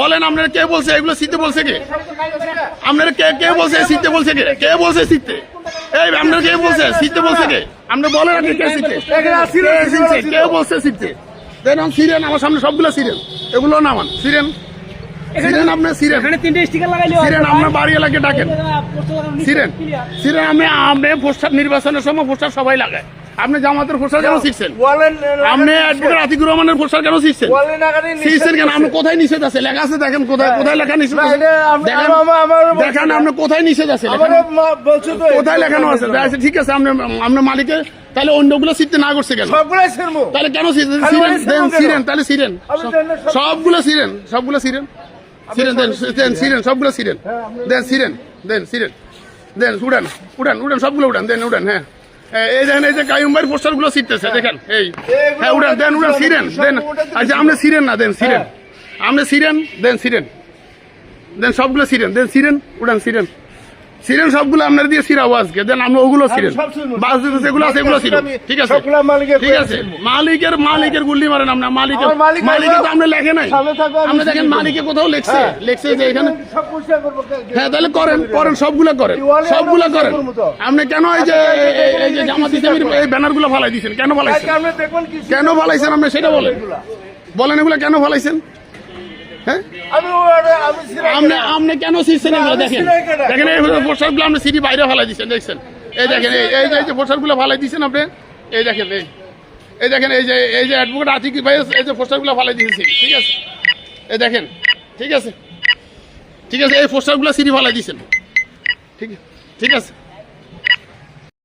বলেন আপনারা কে বলছে? এগুলো শীতে বলছে কে? আপনারা কে কে বলছে? শীতে বলছে কে? কে বলছে শীতে এই আপনারা কে বলছে? শীতে বলছে কে? আপনি বলেন আগে কে শীতে কে? বলছে শীতে দেন সিরেন আমার সামনে সবগুলো সিরেন এগুলো নামান সিরেন সিরেন আপনার সিরেন এখানে তিনটে স্টিকার লাগাইলে সিরেন আপনার বাড়ি এলাকায় ডাকেন। সিরেন সিরেন আমি আপনি পোস্টার নির্বাচনের সময় পোস্টার সবাই লাগায়। আপনি জামাতের পোস্টার কেন শিখছেন আপনি অ্যাডভোকেট আতিকুর রহমানের পোস্টার কেন শিখছেন শিখছেন কেন? আপনি কোথায় নিষেধ আছে? লেখা আছে দেখেন কোথায় কোথায় লেখা নিষেধ আছে? দেখেন আপনি কোথায় নিষেধ আছে? কোথায় লেখানো আছে? আচ্ছা, ঠিক আছে আপনি আপনার মালিকে তাহলে অন্যগুলো শিখতে না করছে কেন? তাহলে কেন সিরেন সিরেন? তাহলে সিরেন সবগুলো সিরেন সবগুলো সিরেন সিরেন দেন সিরেন সবগুলো সিরেন দেন সিরেন দেন সিরেন দেন উড়ান উড়ান উড়ান সবগুলো উড়ান দেন উড়ান হ্যাঁ। এই দেখেন এই যে কায়ুম ভাইয়ের পোস্টারগুলো শিখতেছে দেখেন এই। হ্যাঁ উড়ান দেন উড়ান সিরেন দেন। আচ্ছা আপনি সিরেন না দেন সিরেন। আপনি সিরেন দেন সিরেন। দেন সবগুলো সিরেন দেন সিরেন উড়ান সিরেন। সিরেন সবগুলো আপনার দিয়ে সিরাবো আজকে। দেন আমরা ওগুলো সিরেন বাস যেগুলো আছে এগুলো সিরেন ঠিক আছে? মালিকের ঠিক আছে? মালিকের মালিকের গুল্লি মারেন আমরা মালিকের মালিকে তো লেখে নাই। দেখেন মালিকে কোথাও লেখছে। হ্যাঁ। লেখছে যে এখানে হ্যাঁ তাহলে করেন করেন সবগুলো করেন। সবগুলো করেন। আপনি কেন এই যে এই- এই- যে জামাত ইসলামের এই ব্যানারগুলো ফালাই দিয়েছেন কেন ফালাইছেন? কেন ফালাইছেন আপনি সেটা বলেন। বলেন এগুলো কেন ফালাইছেন? আপনি আপনি কেন শিখছেন এগুলো দেখেন? দেখেন এই পোস্টার আপনি সিটি বাইরে ফালাই দিচ্ছেন দেখছেন? এই দেখেন এই এই যে- এই যে পোস্টারগুলো ফালাই দিচ্ছেন আপনি এই দেখেন এই। এই দেখেন এই যে এই যে অ্যাডভোকেট আতিক ভাই এই যে পোস্টারগুলো ফালাই দিয়েছেন ঠিক আছে? এই দেখেন ঠিক আছে? ঠিক আছে এই পোস্টারগুলো সিটি ফালাই দিচ্ছেন ঠিক ঠিক আছে?